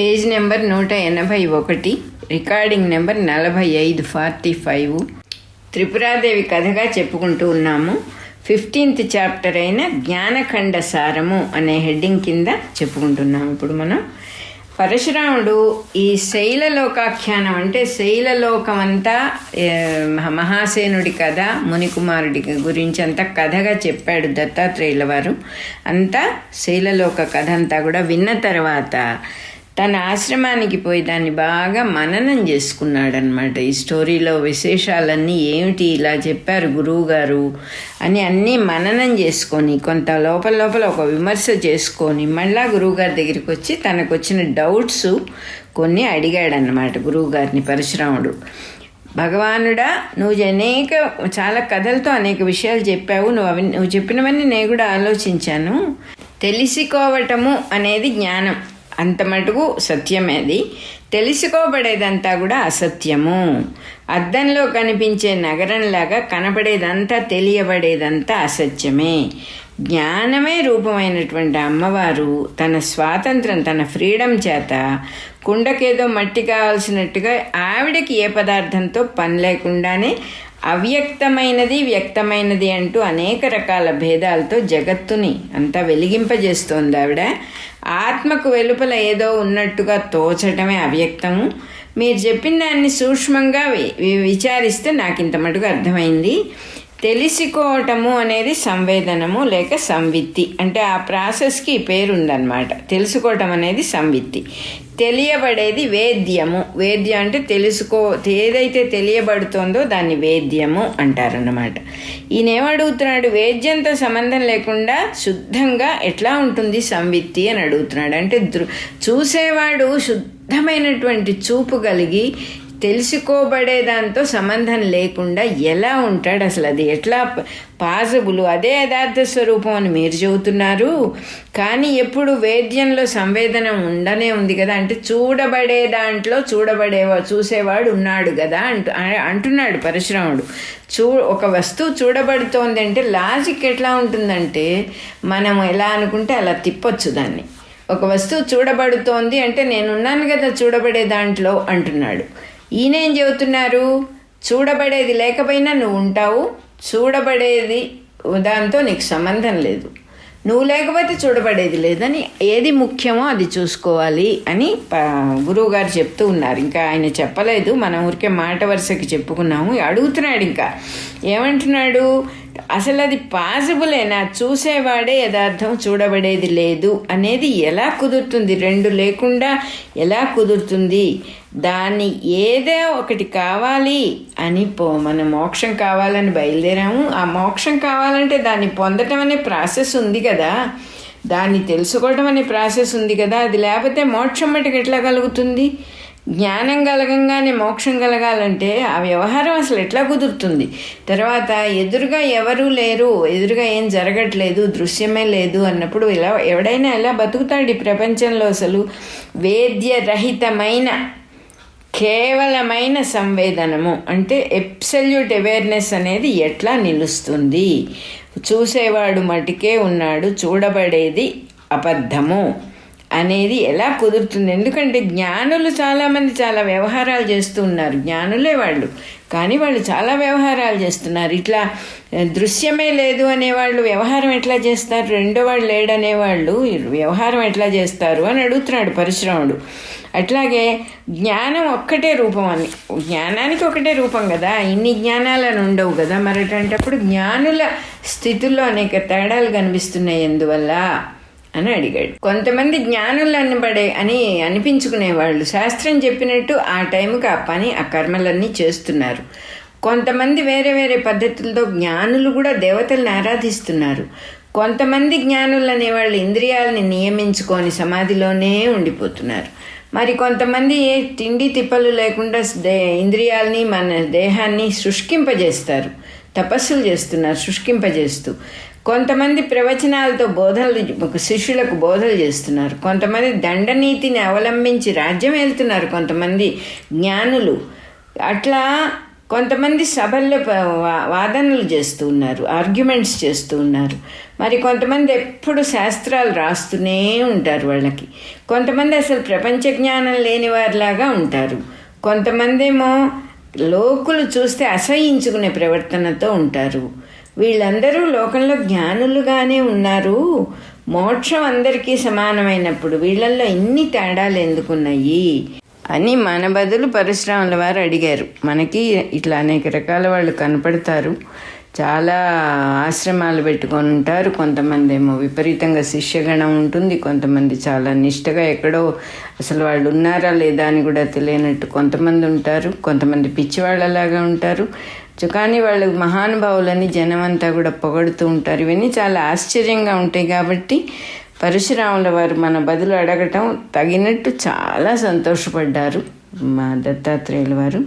Page number నూట ఎనభై ఒకటి రికార్డింగ్ నెంబర్ నలభై ఐదు ఫార్టీ ఫైవ్. త్రిపురాదేవి కథగా చెప్పుకుంటూ ఉన్నాము. ఫిఫ్టీన్త్ చాప్టర్ అయిన జ్ఞానఖండ సారము అనే హెడ్డింగ్ కింద చెప్పుకుంటున్నాము ఇప్పుడు మనం. పరశురాముడు ఈ శైలలోకాఖ్యానం అంటే శైలలోకం అంతా మహాసేనుడి కథ మునికుమారుడి గురించి అంతా కథగా చెప్పాడు దత్తాత్రేయుల వారు. అంతా శైలలోక కథ అంతా కూడా విన్న తర్వాత తన ఆశ్రమానికి పోయి దాన్ని బాగా మననం చేసుకున్నాడనమాట ఈ స్టోరీలో విశేషాలన్నీ ఏమిటి ఇలా చెప్పారు గురువుగారు అని అన్నీ మననం చేసుకొని కొంత లోపల లోపల ఒక విమర్శ చేసుకొని మళ్ళా గురువుగారి దగ్గరికి వచ్చి తనకు వచ్చిన డౌట్స్ కొన్ని అడిగాడనమాట గురువుగారిని పరశురాముడు. భగవానుడా నువ్వు అనేక చాలా కథలతో అనేక విషయాలు చెప్పావు. నువ్వు అవి నువ్వు చెప్పినవన్నీ నేను కూడా ఆలోచించాను. తెలుసుకోవటము అనేది జ్ఞానం. అంత మటుకు సత్యమేది తెలుసుకోబడేదంతా కూడా అసత్యము. అద్దంలో కనిపించే నగరంలాగా కనపడేదంతా తెలియబడేదంతా అసత్యమే. జ్ఞానమే రూపమైనటువంటి అమ్మవారు తన స్వాతంత్రం తన ఫ్రీడమ్ చేత కుండకేదో మట్టి కావాల్సినట్టుగా ఆవిడకి ఏ పదార్థంతో పని లేకుండానే అవ్యక్తమైనది వ్యక్తమైనది అంటూ అనేక రకాల భేదాలతో జగత్తుని అంతా వెలిగింపజేస్తోంది ఆవిడ. ఆత్మకు వెలుపల ఏదో ఉన్నట్టుగా తోచటమే అవ్యక్తము. మీరు చెప్పిన దాన్ని సూక్ష్మంగా వి- వి- విచారిస్తే నాకు ఇంత మటుకు అర్థమైంది. తెలుసుకోవటము అనేది సంవేదనము లేక సంవిత్తి. అంటే ఆ ప్రాసెస్కి ఈ పేరు ఉందన్నమాట తెలుసుకోవటం అనేది సంవిత్తి. తెలియబడేది వేద్యము. వేద్యం అంటే తెలుసుకో ఏదైతే తెలియబడుతోందో దాన్ని వేద్యము అంటారన్నమాట. ఈయనేమడుగుతున్నాడు? వేద్యంతో సంబంధం లేకుండా శుద్ధంగా ఎట్లా ఉంటుంది సంవిత్తి అని అడుగుతున్నాడు. అంటే దృ చూసేవాడు శుద్ధమైనటువంటి చూపు కలిగి తెలుసుకోబడే దాంతో సంబంధం లేకుండా ఎలా ఉంటాడు అసలు? అది ఎట్లా పాసిబుల్ అదే యథార్థ స్వరూపం అని మీరు చెబుతున్నారు. కానీ ఎప్పుడు వేద్యంలో సంవేదన ఉండనే ఉంది కదా? అంటే చూడబడే దాంట్లో చూడబడేవా చూసేవాడు ఉన్నాడు కదా? అంటు అంటున్నాడు పరశురాముడు. చూ ఒక వస్తువు చూడబడుతోంది అంటే లాజిక్ ఎట్లా ఉంటుందంటే మనం ఎలా అనుకుంటే అలా తిప్పొచ్చు దాన్ని. ఒక వస్తువు చూడబడుతోంది అంటే నేనున్నాను కదా చూడబడే దాంట్లో అంటున్నాడు. ఈయనేం చెబుతున్నారు? చూడబడేది లేకపోయినా నువ్వు ఉంటావు. చూడబడేది దాంతో నీకు సంబంధం లేదు. నువ్వు లేకపోతే చూడబడేది లేదని ఏది ముఖ్యమో అది చూసుకోవాలి అని గురువుగారు చెప్తూ ఉన్నారు. ఇంకా ఆయన చెప్పలేదు. మనం ఊరికే మాట వరుసకి చెప్పుకున్నాము. అడుగుతున్నాడు ఇంకా. ఏమంటున్నాడు? అసలు అది పాసిబులేనా చూసేవాడే యథార్థం చూడబడేది లేదు. అనేది ఎలా కుదురుతుంది? రెండు లేకుండా ఎలా కుదురుతుంది? దాన్ని ఏదో ఒకటి కావాలి అని పో మనం మోక్షం కావాలని బయలుదేరాము. ఆ మోక్షం కావాలంటే దాన్ని పొందటం అనే ప్రాసెస్ ఉంది కదా. దాన్ని తెలుసుకోవటం అనే ప్రాసెస్ ఉంది కదా. అది లేకపోతే మోక్షం మటుకు ఎట్లా కలుగుతుంది? జ్ఞానం కలగంగానే మోక్షం కలగాలంటే ఆ వ్యవహారం అసలు ఎట్లా కుదురుతుంది? తర్వాత ఎదురుగా ఎవరూ లేరు ఎదురుగా ఏం జరగట్లేదు దృశ్యమే లేదు అన్నప్పుడు ఇలా ఎవడైనా ఎలా బతుకుతాడు ఈ ప్రపంచంలో అసలు? వేద్యరహితమైన కేవలమైన సంవేదనము అంటే ఎబ్సల్యూట్ అవేర్నెస్ అనేది ఎట్లా నిలుస్తుంది? చూసేవాడు మటుకే ఉన్నాడు చూడబడేది అబద్ధము. అనేది ఎలా కుదురుతుంది? ఎందుకంటే జ్ఞానులు చాలామంది చాలా వ్యవహారాలు చేస్తూ ఉన్నారు. జ్ఞానులే వాళ్ళు. కానీ వాళ్ళు చాలా వ్యవహారాలు చేస్తున్నారు. ఇట్లా దృశ్యమే లేదు అనేవాళ్ళు వ్యవహారం ఎట్లా చేస్తారు? రెండో వాళ్ళు లేడనేవాళ్ళు వ్యవహారం ఎట్లా చేస్తారు? అని అడుగుతున్నాడు పరశురాముడు. అట్లాగే జ్ఞానం ఒక్కటే రూపం అని. జ్ఞానానికి ఒకటే రూపం కదా. ఇన్ని జ్ఞానాలను ఉండవు కదా. మరి అటువంటప్పుడు జ్ఞానుల స్థితిలో అనేక తేడాలు కనిపిస్తున్నాయి. ఎందువల్ల? అని అడిగాడు. కొంతమంది జ్ఞానులు అనబడే అని అనిపించుకునేవాళ్ళు శాస్త్రం చెప్పినట్టు ఆ టైంకి ఆ పని ఆ కర్మలన్నీ చేస్తున్నారు. కొంతమంది వేరే వేరే పద్ధతులతో జ్ఞానులు కూడా దేవతల్ని ఆరాధిస్తున్నారు. కొంతమంది జ్ఞానులు అనేవాళ్ళు ఇంద్రియాలని నియమించుకొని సమాధిలోనే ఉండిపోతున్నారు. మరి కొంతమంది ఏ తిండి తిప్పలు లేకుండా దే ఇంద్రియాలని మన దేహాన్ని శుష్కింపజేస్తారు. తపస్సులు చేస్తున్నారు శుష్కింపజేస్తూ. కొంతమంది ప్రవచనాలతో బోధనలు శిష్యులకు బోధలు చేస్తున్నారు. కొంతమంది దండనీతిని అవలంబించి రాజ్యం వెళ్తున్నారు కొంతమంది జ్ఞానులు. అట్లా కొంతమంది సభల్లో వాదనలు చేస్తూ ఉన్నారు. ఆర్గ్యుమెంట్స్ చేస్తూ ఉన్నారు. మరి కొంతమంది ఎప్పుడు శాస్త్రాలు రాస్తూనే ఉంటారు వాళ్ళకి. కొంతమంది అసలు ప్రపంచ జ్ఞానం లేని వారిలాగా ఉంటారు. కొంతమంది ఏమో లోకులు చూస్తే అసహించుకునే ప్రవర్తనతో ఉంటారు. వీళ్ళందరూ లోకంలో జ్ఞానులుగానే ఉన్నారు. మోక్షం అందరికీ సమానమైనప్పుడు వీళ్ళల్లో ఇన్ని తేడాలు ఎందుకున్నాయి అని మన బదులు పరశురాముల వారు అడిగారు. మనకి ఇట్లా అనేక రకాల వాళ్ళు కనపడతారు. చాలా ఆశ్రమాలు పెట్టుకొని ఉంటారు. కొంతమంది ఏమో విపరీతంగా శిష్యగణం ఉంటుంది. కొంతమంది చాలా నిష్టగా ఎక్కడో అసలు వాళ్ళు ఉన్నారా లేదా అని కూడా తెలియనట్టు కొంతమంది ఉంటారు. కొంతమంది పిచ్చివాళ్ళలాగా ఉంటారు. కానీ వాళ్ళు మహానుభావులని జనం అంతా కూడా పొగడుతూ ఉంటారు. ఇవన్నీ చాలా ఆశ్చర్యంగా ఉంటాయి కాబట్టి పరశురాముల వారు మన బదులు అడగటం తగినట్టు చాలా సంతోషపడ్డారు మా దత్తాత్రేయుల వారు.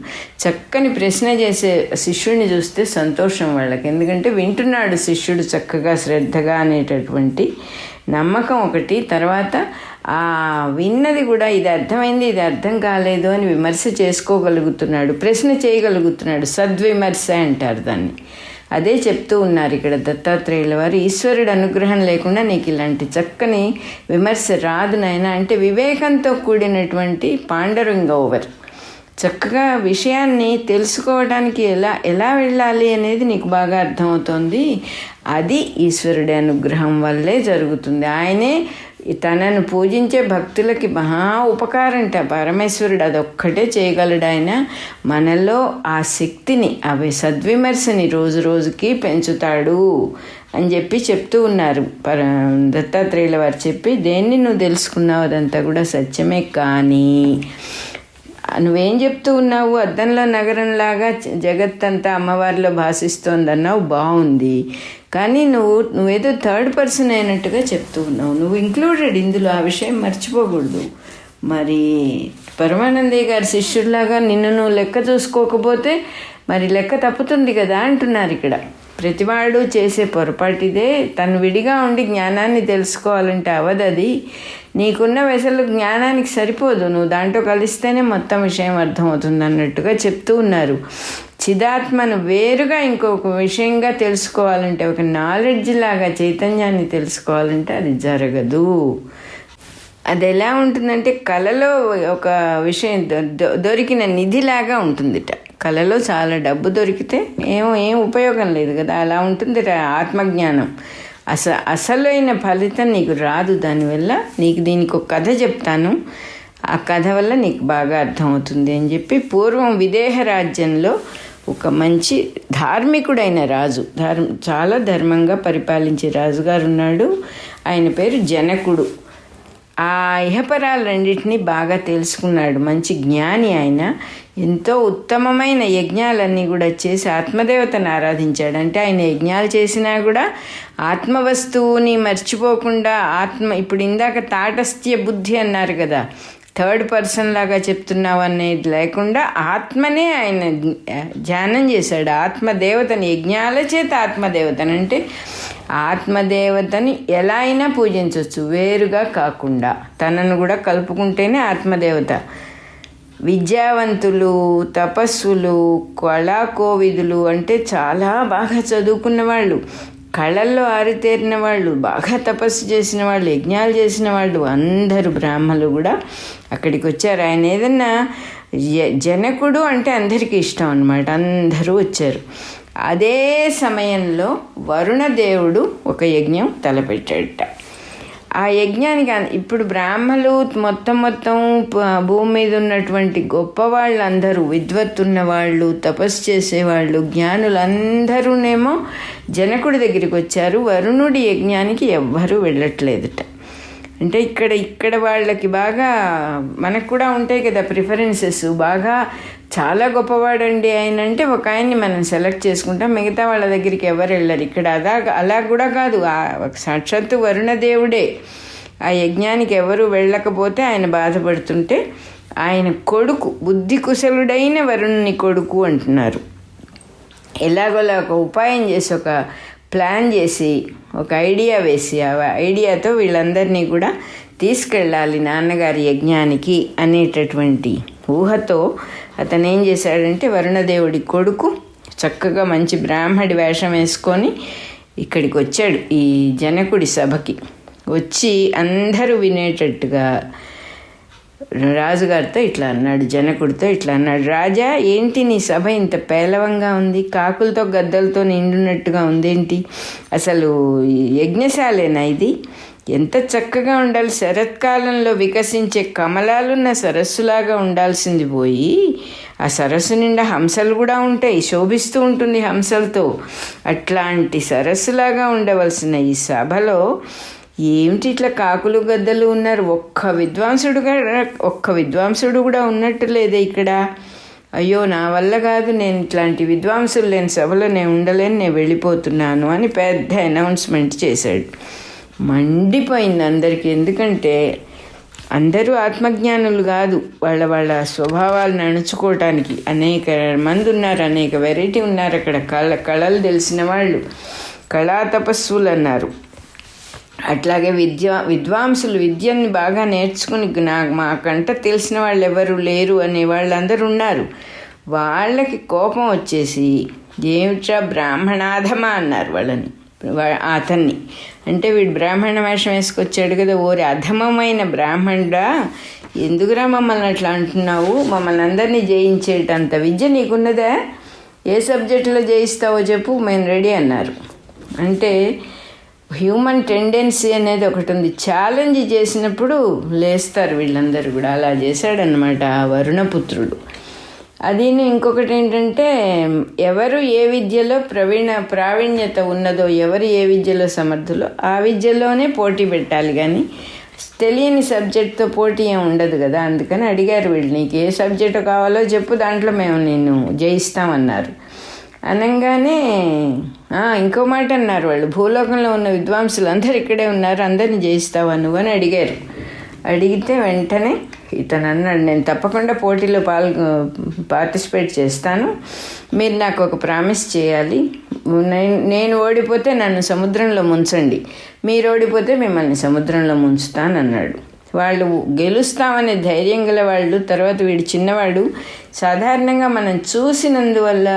చక్కని ప్రశ్న చేసే శిష్యుడిని చూస్తే సంతోషం వాళ్ళకి. ఎందుకంటే వింటున్నాడు శిష్యుడు చక్కగా శ్రద్ధగా అనేటటువంటి నమ్మకం ఒకటి. తర్వాత ఆ విన్నది కూడా ఇది అర్థమైంది ఇది అర్థం కాలేదు అని విమర్శ చేసుకోగలుగుతున్నాడు ప్రశ్న చేయగలుగుతున్నాడు సద్విమర్శ అంటారు దాన్ని. అదే చెప్తూ ఉన్నారు ఇక్కడ దత్తాత్రేయుల వారు ఈశ్వరుడు అనుగ్రహం లేకుండా నీకు ఇలాంటి చక్కని విమర్శ రాదు నాయన. అంటే వివేకంతో కూడినటువంటి పాండరంగ ఓవర్. చక్కగా విషయాన్ని తెలుసుకోవడానికి ఎలా ఎలా వెళ్ళాలి అనేది నీకు బాగా అర్థమవుతోంది. అది ఈశ్వరుడి అనుగ్రహం వల్లే జరుగుతుంది. ఆయనే తనను పూజించే భక్తులకి మహా ఉపకారంట. పరమేశ్వరుడు అదొక్కటే చేయగలడు ఆయన. మనలో ఆ శక్తిని అవి సద్విమర్శని రోజు రోజుకి పెంచుతాడు అని చెప్పి చెప్తూ ఉన్నారు. పర దత్తాత్రేయుల వారు చెప్పి దేన్ని నువ్వు తెలుసుకున్నావు? అదంతా కూడా సత్యమే కానీ. నువ్వేం చెప్తూ ఉన్నావు? అద్దంలో నగరంలాగా జగత్తంతా అమ్మవారిలో భాషిస్తోందన్నావు? బాగుంది కానీ నువ్వు నువ్వేదో థర్డ్ పర్సన్ అయినట్టుగా చెప్తూ ఉన్నావు. నువ్వు ఇంక్లూడెడ్ ఇందులో ఆ విషయం మర్చిపోకూడదు. మరి పరమానందయ్య గారి శిష్యుడిలాగా నిన్ను నువ్వు లెక్క చూసుకోకపోతే మరి లెక్క తప్పుతుంది కదా అంటున్నారు ఇక్కడ. ప్రతివాడు చేసే పొరపాటిదే. తను విడిగా ఉండి జ్ఞానాన్ని తెలుసుకోవాలంటే అవదది నీకున్న వెసలు జ్ఞానానికి సరిపోదు. నువ్వు దాంట్లో కలిస్తేనే మొత్తం విషయం అర్థమవుతుంది అన్నట్టుగా చెప్తూ ఉన్నారు. చిదాత్మను వేరుగా ఇంకొక విషయంగా తెలుసుకోవాలంటే ఒక నాలెడ్జ్ లాగా చైతన్యాన్ని తెలుసుకోవాలంటే అది జరగదు. అది ఎలా ఉంటుందంటే కళలో ఒక విషయం దొరికిన నిధిలాగా ఉంటుందిట. కళలో చాలా డబ్బు దొరికితే ఏం ఏం ఉపయోగం లేదు కదా. అలా ఉంటుంది ఆత్మజ్ఞానం. అస అసలైన ఫలితం నీకు రాదు దానివల్ల. నీకు దీనికి ఒక కథ చెప్తాను. ఆ కథ వల్ల నీకు బాగా అర్థమవుతుంది అని చెప్పి పూర్వం విదేహ రాజ్యంలో ఒక మంచి ధార్మికుడైన రాజు ధర్మ చాలా ధర్మంగా పరిపాలించే రాజుగారు ఉన్నాడు ఆయన పేరు జనకుడు. ఆ ఇహపరాలన్నింటినీ బాగా తెలుసుకున్నాడు. మంచి జ్ఞాని ఆయన. ఎంతో ఉత్తమమైన యజ్ఞాలన్నీ కూడా చేసి ఆత్మదేవతను ఆరాధించాడు. అంటే ఆయన యజ్ఞాలు చేసినా కూడా ఆత్మవస్తువుని మర్చిపోకుండా ఆత్మ ఇప్పుడు ఇందాక తాటస్థ్య బుద్ధి అన్నారు కదా. థర్డ్ పర్సన్ లాగా చెప్తున్నావు అనేది లేకుండా ఆత్మనే ఆయన ధ్యానం చేశాడు. ఆత్మదేవతని యజ్ఞాల చేత ఆత్మదేవతని అంటే ఆత్మదేవతని ఎలా అయినా పూజించవచ్చు. వేరుగా కాకుండా తనను కూడా కలుపుకుంటేనే ఆత్మదేవత. విద్యావంతులు తపస్సులు కళాకోవిదులు అంటే చాలా బాగా చదువుకున్న వాళ్ళు కళల్లో ఆరితేరిన వాళ్ళు బాగా తపస్సు చేసిన వాళ్ళు యజ్ఞాలు చేసిన వాళ్ళు అందరూ బ్రాహ్మలు కూడా అక్కడికి వచ్చారు. ఆయన ఏదన్నా జనకుడు అంటే అందరికీ ఇష్టం అనమాట అందరూ వచ్చారు. అదే సమయంలో వరుణదేవుడు ఒక యజ్ఞం తలపెట్టాడట. ఆ యజ్ఞానికి ఇప్పుడు బ్రాహ్మలు మొత్తం మొత్తం ప- భూమి మీద ఉన్నటువంటి గొప్ప వాళ్ళందరూ విద్వత్తున్న వాళ్ళు తపస్సు చేసేవాళ్ళు జ్ఞానులందరూనేమో జనకుడి దగ్గరికి వచ్చారు. వరుణుడి యజ్ఞానికి ఎవ్వరూ వెళ్ళట్లేదుట. అంటే ఇక్కడ ఇక్కడ వాళ్ళకి బాగా మనకు కూడా ఉంటాయి కదా ప్రిఫరెన్సెస్ బాగా చాలా గొప్పవాడండి ఆయన అంటే ఒక ఆయన్ని మనం సెలెక్ట్ చేసుకుంటాం. మిగతా వాళ్ళ దగ్గరికి ఎవరు వెళ్ళరు. ఇక్కడ అలా అలా కూడా కాదు. ఆ సాక్షాత్తు వరుణదేవుడే. ఆ యజ్ఞానికి ఎవరు వెళ్ళకపోతే ఆయన బాధపడుతుంటే ఆయన కొడుకు బుద్ధి కుశలుడైన వరుణుని కొడుకు అంటున్నారు. ఎలాగోలా ఒక ఉపాయం చేసి ఒక ప్లాన్ చేసి ఒక ఐడియా వేసి ఆ ఐడియాతో వీళ్ళందరినీ కూడా తీసుకెళ్ళాలి నాన్నగారి యజ్ఞానికి అనేటటువంటి ఊహతో అతను ఏం చేశాడంటే వరుణదేవుడి కొడుకు చక్కగా మంచి బ్రాహ్మడి వేషం వేసుకొని ఇక్కడికి వచ్చాడు ఈ జనకుడి సభకి. వచ్చి అందరూ వినేటట్టుగా రాజుగారితో ఇట్లా అన్నాడు జనకుడితో ఇట్లా అన్నాడు. రాజా ఏంటి నీ సభ ఇంత పేలవంగా ఉంది? కాకులతో గద్దలతో నిండున్నట్టుగా ఉందేంటి? అసలు యజ్ఞశాలేనా ఇది? ఎంత చక్కగా ఉండాలి శరత్కాలంలో వికసించే కమలాలున్న సరస్సులాగా ఉండాల్సింది పోయి ఆ సరస్సు నిండా హంసలు కూడా ఉంటాయి శోభిస్తూ ఉంటుంది హంసలతో. అట్లాంటి సరస్సులాగా ఉండవలసిన ఈ సభలో ఏమిటి ఇట్లా కాకులు గద్దలు ఉన్నారు? ఒక్క విద్వాంసుడు కూడా ఒక్క విద్వాంసుడు కూడా ఉన్నట్టు లేదే ఇక్కడ. అయ్యో నా వల్ల కాదు నేను ఇట్లాంటి విద్వాంసులు లేని సభలో నేను ఉండలేను నేను వెళ్ళిపోతున్నాను అని పెద్ద అనౌన్స్మెంట్ చేశాడు. మండిపోయింది అందరికీ. ఎందుకంటే అందరూ ఆత్మజ్ఞానులు కాదు. వాళ్ళ వాళ్ళ స్వభావాలను అణుచుకోవటానికి అనేక మంది ఉన్నారు అనేక వెరైటీ ఉన్నారు అక్కడ. కళ కళలు తెలిసిన వాళ్ళు. కళా తపస్సులు అన్నారు. అట్లాగే విద్య విద్వాంసులు విద్యని బాగా నేర్చుకుని నా మాకంట తెలిసిన వాళ్ళు ఎవరు లేరు అనే వాళ్ళందరూ ఉన్నారు. వాళ్ళకి కోపం వచ్చేసి ఏమిట్రా బ్రాహ్మణాధమా అన్నారు వాళ్ళని అతన్ని. అంటే వీడు బ్రాహ్మణ వేషం వేసుకొచ్చాడు కదా ఓరి అధమమైన బ్రాహ్మణుడా ఎందుకురా మమ్మల్ని అట్లా అంటున్నావు? మమ్మల్ని అందరినీ జయించేటంత విద్య నీకున్నదా? ఏ సబ్జెక్టులో జయిస్తావో చెప్పు మేము రెడీ అన్నారు. అంటే హ్యూమన్ టెండెన్సీ అనేది ఒకటి ఉంది. ఛాలెంజ్ చేసినప్పుడు లేస్తారు వీళ్ళందరూ కూడా. అలా చేశాడనమాట ఆ వరుణపుత్రుడు. అది ఇంకొకటి ఏంటంటే ఎవరు ఏ విద్యలో ప్రవీణ ప్రావీణ్యత ఉన్నదో ఎవరు ఏ విద్యలో సమర్థులో ఆ విద్యలోనే పోటీ పెట్టాలి కానీ తెలియని సబ్జెక్ట్తో పోటీ ఏం ఉండదు కదా. అందుకని అడిగారు వీళ్ళు నీకు ఏ సబ్జెక్టు కావాలో చెప్పు దాంట్లో మేము నిన్ను జయిస్తామన్నారు. అనగానే ఇంకో మాట అన్నారు వాళ్ళు. భూలోకంలో ఉన్న విద్వాంసులు అందరు ఇక్కడే ఉన్నారు అందరిని జయిస్తావా నువ్వు అని అడిగారు. అడిగితే వెంటనే ఇతను అన్నాడు నేను తప్పకుండా పోటీలో పాల్ పార్టిసిపేట్ చేస్తాను. మీరు నాకు ఒక ప్రామిస్ చేయాలి. నేను నేను ఓడిపోతే నన్ను సముద్రంలో ముంచండి. మీరు ఓడిపోతే మిమ్మల్ని సముద్రంలో ముంచుతాను అన్నాడు వాళ్ళు గెలుస్తామనే ధైర్యం గల వాళ్ళు తర్వాత వీడు చిన్నవాడు. సాధారణంగా మనం చూసినందువల్ల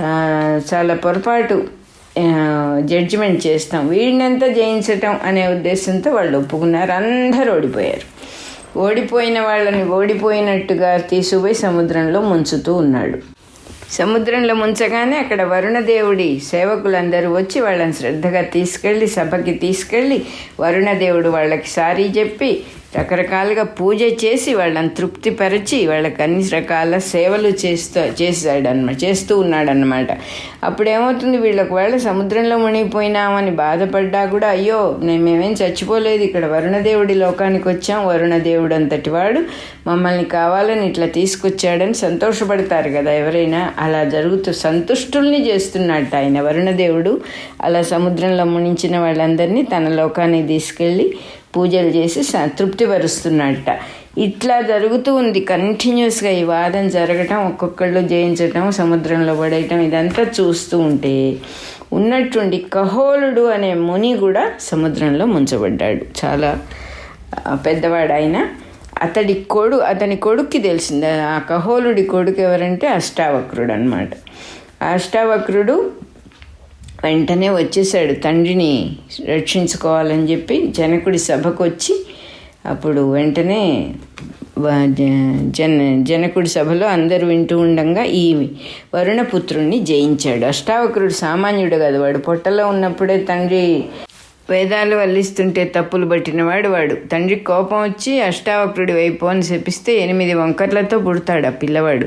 చాలా పొరపాటు జడ్జిమెంట్ చేస్తాం. వీడినంతా జయించటం అనే ఉద్దేశంతో వాళ్ళు ఒప్పుకున్నారు. అందరూ ఓడిపోయారు. ఓడిపోయిన వాళ్ళని ఓడిపోయినట్టుగా తీసుకుపోయి సముద్రంలో ముంచుతూ ఉన్నాడు. సముద్రంలో ముంచగానే అక్కడ వరుణదేవుడి సేవకులందరూ వచ్చి వాళ్ళని శ్రద్ధగా తీసుకెళ్ళి సభకి తీసుకెళ్ళి వరుణదేవుడు వాళ్ళకి సారీ చెప్పి రకరకాలుగా పూజ చేసి వాళ్ళని తృప్తిపరిచి వాళ్ళకి అన్ని రకాల సేవలు చేస్తూ చేశాడనమాట చేస్తూ ఉన్నాడనమాట అప్పుడేమవుతుంది? వీళ్ళకి వాళ్ళ సముద్రంలో మునిగిపోయినామని బాధపడ్డా కూడా అయ్యో నేను మేమేం చచ్చిపోలేదు ఇక్కడ వరుణదేవుడి లోకానికి వచ్చాం వరుణదేవుడు అంతటి వాడు మమ్మల్ని కావాలని ఇట్లా తీసుకొచ్చాడని సంతోషపడతారు కదా ఎవరైనా. అలా జరుగుతూ సంతుష్టుల్ని చేస్తున్నట్టు ఆయన వరుణదేవుడు. అలా సముద్రంలో మునించిన వాళ్ళందరినీ తన లోకానికి తీసుకెళ్ళి పూజలు చేసి స- తృప్తిపరుస్తున్నట్ట ఇట్లా జరుగుతూ ఉంది. కంటిన్యూస్గా ఈ వాదన జరగటం ఒక్కొక్కళ్ళు జయించటం సముద్రంలో పడేయటం ఇదంతా చూస్తూ ఉంటే ఉన్నట్టుండి కహోలుడు అనే ముని కూడా సముద్రంలో ముంచబడ్డాడు. చాలా పెద్దవాడైన అతడి కొడు అతని కొడుక్కి తెలిసింది. ఆ కహోలుడి కొడుకు ఎవరంటే అష్టావక్రుడు అనమాట అష్టావక్రుడు వెంటనే వచ్చేసాడు తండ్రిని రక్షించుకోవాలని చెప్పి జనకుడి సభకు వచ్చి అప్పుడు వెంటనే జన జనకుడి సభలో అందరూ వింటూ ఉండంగా ఈ వరుణపుత్రుణ్ణి జయించాడు. అష్టావక్రుడు సామాన్యుడు కదా వాడు. పొట్టలో ఉన్నప్పుడే తండ్రి వేదాలు వల్లిస్తుంటే తప్పులు పట్టినవాడు వాడు తండ్రి కోపం వచ్చి అష్టావక్రుడి వైపు అని చెప్పిస్తే ఎనిమిది వంకర్లతో పుడతాడు ఆ పిల్లవాడు.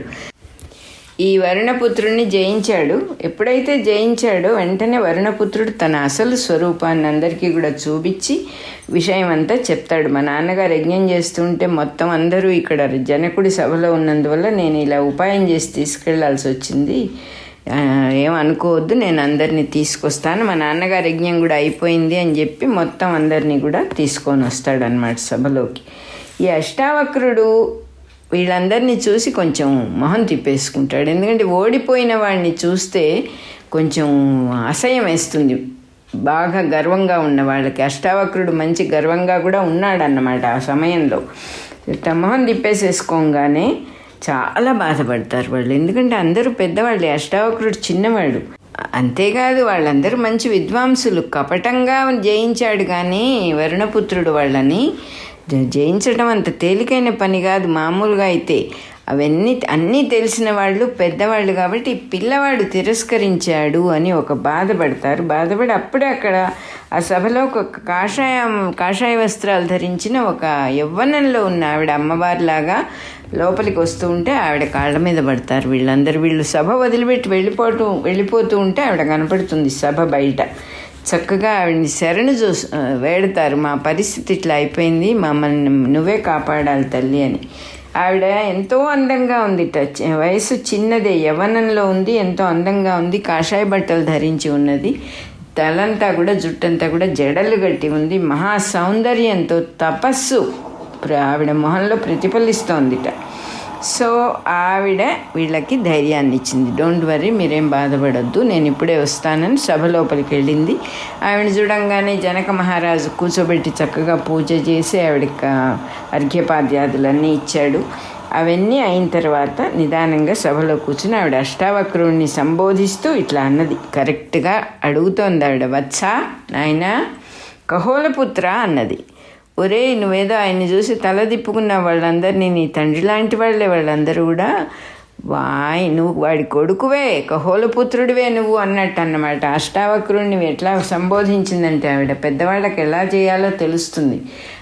ఈ వరుణపుత్రుడిని జయించాడు. ఎప్పుడైతే జయించాడో వెంటనే వరుణపుత్రుడు తన అసలు స్వరూపాన్ని అందరికీ కూడా చూపించి విషయం అంతా చెప్తాడు. మా నాన్నగారు యజ్ఞం చేస్తుంటే మొత్తం అందరూ ఇక్కడ జనకుడి సభలో ఉన్నందువల్ల నేను ఇలా ఉపాయం చేసి తీసుకెళ్ళాల్సి వచ్చింది. ఏమనుకోవద్దు అనుకోవద్దు నేను అందరినీ తీసుకొస్తాను. మా నాన్నగారి యజ్ఞం కూడా అయిపోయింది అని చెప్పి మొత్తం అందరినీ కూడా తీసుకొని వస్తాడనమాట సభలోకి. ఈ అష్టావక్రుడు వీళ్ళందరినీ చూసి కొంచెం మొహం తిప్పేసుకుంటాడు. ఎందుకంటే ఓడిపోయిన వాడిని చూస్తే కొంచెం అసహ్యం వేస్తుంది. బాగా గర్వంగా ఉన్న వాళ్ళకి. అష్టావక్రుడు మంచి గర్వంగా కూడా ఉన్నాడన్నమాట ఆ సమయంలో. మొహం తిప్పేసేసుకోగానే చాలా బాధపడతారు వాళ్ళు. ఎందుకంటే అందరూ పెద్దవాళ్ళు అష్టావక్రుడు చిన్నవాడు. అంతేకాదు వాళ్ళందరూ మంచి విద్వాంసులు. కపటంగా జయించాడు కానీ వరుణపుత్రుడు వాళ్ళని జయించడం అంత తేలికైన పని కాదు మామూలుగా అయితే. అవన్నీ అన్నీ తెలిసిన వాళ్ళు పెద్దవాళ్ళు కాబట్టి పిల్లవాడు తిరస్కరించాడు అని ఒక బాధపడతారు. బాధపడి అప్పుడే అక్కడ ఆ సభలో ఒక కాషాయం కాషాయ వస్త్రాలు ధరించిన ఒక యవ్వనంలో ఉన్న ఆవిడ అమ్మవారిలాగా లోపలికి వస్తూ ఉంటే ఆవిడ కాళ్ళ మీద పడతారు. వీళ్ళందరూ వీళ్ళు సభ వదిలిపెట్టి వెళ్ళిపోతూ వెళ్ళిపోతూ ఉంటే ఆవిడ కనపడుతుంది సభ బయట. చక్కగా ఆవిడని శరణు చూ వేడతారు. మా పరిస్థితి ఇట్లా అయిపోయింది. మమ్మల్ని నువ్వే కాపాడాలి తల్లి అని. ఆవిడ ఎంతో అందంగా ఉంది. టచ్ వయసు చిన్నదే. యవ్వనంలో ఉంది. ఎంతో అందంగా ఉంది. కాషాయ బట్టలు ధరించి ఉన్నది. తలంతా కూడా జుట్టంతా కూడా జడలు గట్టి ఉంది. మహా సౌందర్యంతో తపస్సు ప్ర- ఆవిడ మొహంలో ప్రతిఫలిస్తోందిట. సో ఆవిడ వీళ్ళకి ధైర్యాన్ని ఇచ్చింది. డోంట్ వరీ మీరేం బాధపడొద్దు. నేను ఇప్పుడే వస్తానని సభ లోపలికి వెళ్ళింది. ఆవిడ చూడంగానే జనక మహారాజు కూర్చోబెట్టి చక్కగా పూజ చేసి ఆవిడకి అర్ఘ్యపాద్యాదులన్నీ ఇచ్చాడు. అవన్నీ అయిన తర్వాత నిదానంగా సభలో కూర్చుని ఆవిడ అష్టావక్రుణ్ణి సంబోధిస్తూ ఇట్లా అన్నది. కరెక్ట్గా అడుగుతోంది ఆవిడ. వచ్చా నాయనా కహోలపుత్ర అన్నది. ఒరే నువ్వేదో ఆయన్ని చూసి తల తిప్పుకున్న వాళ్ళందరినీ నీ తండ్రి లాంటి వాళ్ళే వాళ్ళందరూ కూడా. వాయ్ నువ్వు వాడి కొడుకువే కహోలపుత్రుడివే నువ్వు అన్నట్టు అన్నమాట అష్టావక్రుణ్ణి ఎట్లా సంబోధించిందంటే ఆవిడ పెద్దవాళ్ళకి ఎలా చేయాలో తెలుస్తుంది.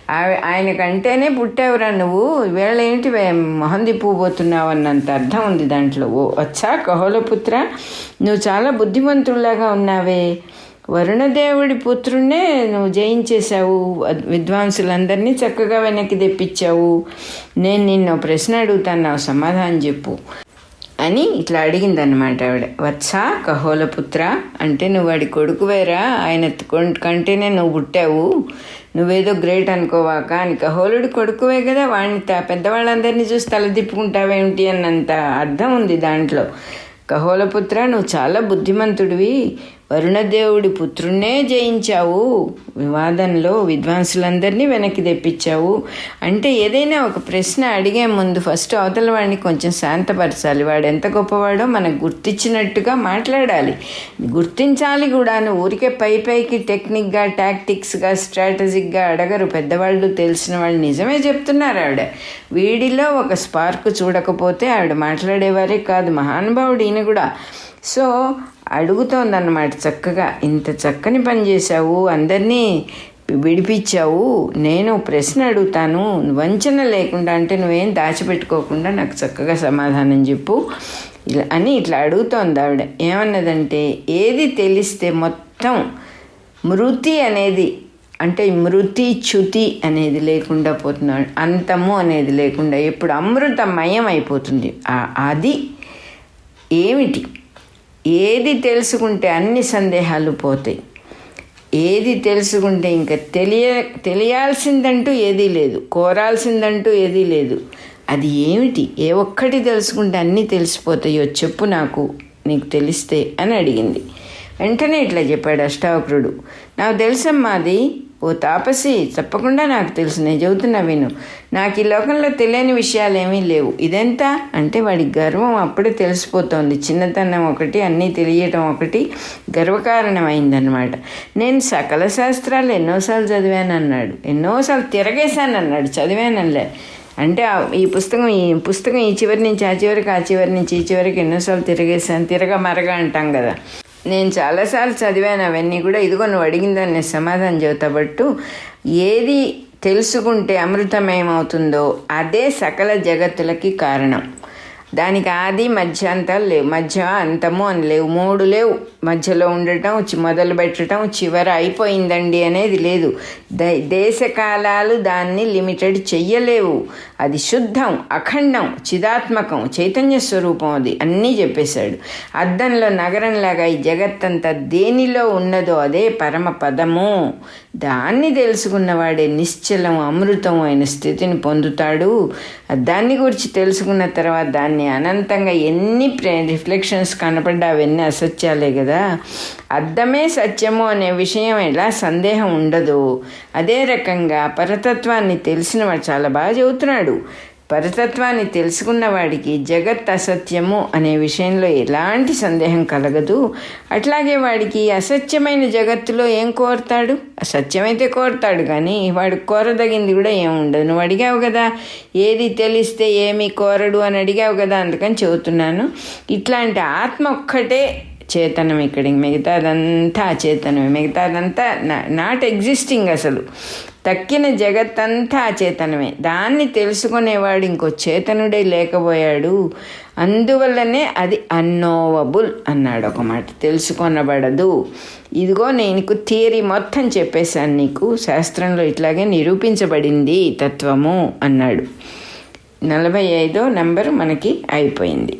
ఆవి ఆయనకంటేనే పుట్టావురా నువ్వు. వేళ ఏంటి వే- మొహం తిప్పుకుపోతున్నావు అన్నంత అర్థం ఉంది దాంట్లో. ఓ వచ్చా కహోలపుత్ర నువ్వు చాలా బుద్ధిమంతుల్లాగా ఉన్నావే. వరుణదేవుడి పుత్రుణ్ణే నువ్వు జయించేశావు. విద్వాంసులందరినీ చక్కగా వెనక్కి తెప్పించావు. నేను నిన్ను ప్రశ్న అడుగుతాను నాకు సమాధానం చెప్పు అని ఇట్లా అడిగిందన్నమాట ఆవిడ. వత్స కహోలపుత్ర అంటే నువ్వు వాడి కొడుకువేరా ఆయన కొం- కంటేనే నువ్వు పుట్టావు. నువ్వేదో గ్రేట్ అనుకోవాక అని. కహోలుడి కొడుకువే కదా వాడిని పెద్దవాళ్ళందరినీ చూసి తలదిప్పుకుంటావేమిటి అన్నంత అర్థం ఉంది దాంట్లో. కహోలపుత్ర నువ్వు చాలా బుద్ధిమంతుడివి. వరుణదేవుడి పుత్రుణ్ణే జయించావు. వివాదంలో విద్వాంసులందరినీ వెనక్కి తెప్పించావు. అంటే ఏదైనా ఒక ప్రశ్న అడిగే ముందు ఫస్ట్ అవతల వాడిని కొంచెం శాంతపరచాలి. వాడు ఎంత గొప్పవాడో మనకు గుర్తించినట్టుగా మాట్లాడాలి. గుర్తించాలి కూడా ఊరికే పై పైకి టెక్నిక్గా టాక్టిక్స్గా స్ట్రాటజిక్గా అడగరు. పెద్దవాళ్ళు తెలిసిన వాళ్ళు నిజమే చెప్తున్నారు ఆవిడ. వీడిలో ఒక స్పార్క్ చూడకపోతే ఆవిడ మాట్లాడేవారే కాదు. మహానుభావుడు ఈయన కూడా. సో అడుగుతోందన్నమాట చక్కగా. ఇంత చక్కని పని చేశావు అందరినీ విడిపించావు. నేను ప్రశ్న అడుగుతాను. వంచన లేకుండా అంటే నువ్వేం దాచిపెట్టుకోకుండా నాకు చక్కగా సమాధానం చెప్పు ఇలా అని ఇట్లా అడుగుతోంది ఆవిడ. ఏమన్నదంటే ఏది తెలిస్తే మొత్తం మృతి అనేది అంటే మృతి చ్యుతి అనేది లేకుండా పోతున్నాడు అంతము అనేది లేకుండా ఇప్పుడు అమృతమయం అయిపోతుంది. అది ఏమిటి? ఏది తెలుసుకుంటే అన్ని సందేహాలు పోతాయి. ఏది తెలుసుకుంటే ఇంకా తెలియ తెలియాల్సిందంటూ ఏదీ లేదు. కోరాల్సిందంటూ ఏదీ లేదు. అది ఏమిటి? ఏ ఒక్కటి తెలుసుకుంటే అన్నీ తెలిసిపోతాయో చెప్పు నాకు నీకు తెలిస్తే అని అడిగింది. వెంటనే ఇట్లా చెప్పాడు అష్టావక్రుడు. నాకు తెలుసమ్మా అది ఓ తాపసి తప్పకుండా నాకు తెలుసు. నేను చెబుతున్నా విను. నాకు ఈ లోకంలో తెలియని విషయాలు ఏమీ లేవు. ఇదెంత? అంటే వాడి గర్వం అప్పుడే తెలిసిపోతోంది. చిన్నతనం ఒకటి అన్నీ తెలియటం ఒకటి గర్వకారణమైందనమాట నేను సకల శాస్త్రాలు ఎన్నోసార్లు చదివాను అన్నాడు ఎన్నోసార్లు తిరగేశాను అన్నాడు చదివానలే అంటే ఈ పుస్తకం ఈ పుస్తకం ఈ చివరి నుంచి ఆ చివరికి ఆ చివరి నుంచి ఈ చివరికి ఎన్నోసార్లు తిరిగేశాను. తిరగ మరగ అంటాం కదా. నేను చాలాసార్లు చదివాను అవన్నీ కూడా. ఇదిగో నువ్వు అడిగిందని నేను సమాధానం చెబుతాబట్టు ఏది తెలుసుకుంటే అమృతమయమవుతుందో అదే సకల జగత్తులకి కారణం. దానికి ఆది మధ్యాంతాలు లేవు. మధ్య అంతము అని లేవు. మూడు లేవు. మధ్యలో ఉండటం మొదలు పెట్టడం చివర అయిపోయిందండి అనేది లేదు. ద- దేశకాలాలు దాన్ని లిమిటెడ్ చెయ్యలేవు. అది శుద్ధం అఖండం చిదాత్మకం చైతన్య స్వరూపం అది అన్నీ చెప్పేశాడు. అద్దంలో నగరంలాగా ఈ జగత్తంతా దేనిలో ఉన్నదో అదే పరమ పదము. దాన్ని తెలుసుకున్నవాడే నిశ్చలం అమృతం అయిన స్థితిని పొందుతాడు. దాన్ని గురించి తెలుసుకున్న తర్వాత దాన్ని అనంతంగా ఎన్ని రిఫ్లెక్షన్స్ కనపడ్డా అవన్నీ అసత్యాలే కదా. అర్థమే సత్యము అనే విషయం ఎలా సందేహం ఉండదు. అదే రకంగా పరతత్వాన్ని తెలిసిన వాడు చాలా బాగా చెబుతున్నాడు. పరతత్వాన్ని తెలుసుకున్న వాడికి జగత్ అసత్యము అనే విషయంలో ఎలాంటి సందేహం కలగదు. అట్లాగే వాడికి అసత్యమైన జగత్తులో ఏం కోరుతాడు? అసత్యమైతే కోరుతాడు కానీ వాడు కోరదగింది కూడా ఏం ఉండదు. నువ్వు అడిగావు కదా? ఏది తెలిస్తే ఏమి కోరడు అని అడిగావు కదా? అందుకని చెబుతున్నాను. ఇట్లాంటి ఆత్మ ఒక్కటే చేతనం ఇక్కడ. మిగతాదంతా అచేతనమే మిగతాదంతా నాట్ ఎగ్జిస్టింగ్ అసలు. తక్కిన జగత్తంతా అచేతనమే దాన్ని తెలుసుకునేవాడు ఇంకో చేతనుడే లేకపోయాడు. అందువల్లనే అది అన్నోవబుల్ అన్నాడు ఒక మాట. తెలుసుకొనబడదు. ఇదిగో నేను థియరీ మొత్తం చెప్పేశాను నీకు. శాస్త్రంలో ఇట్లాగే నిరూపించబడింది తత్వము అన్నాడు. నలభై ఐదో నంబరు మనకి అయిపోయింది.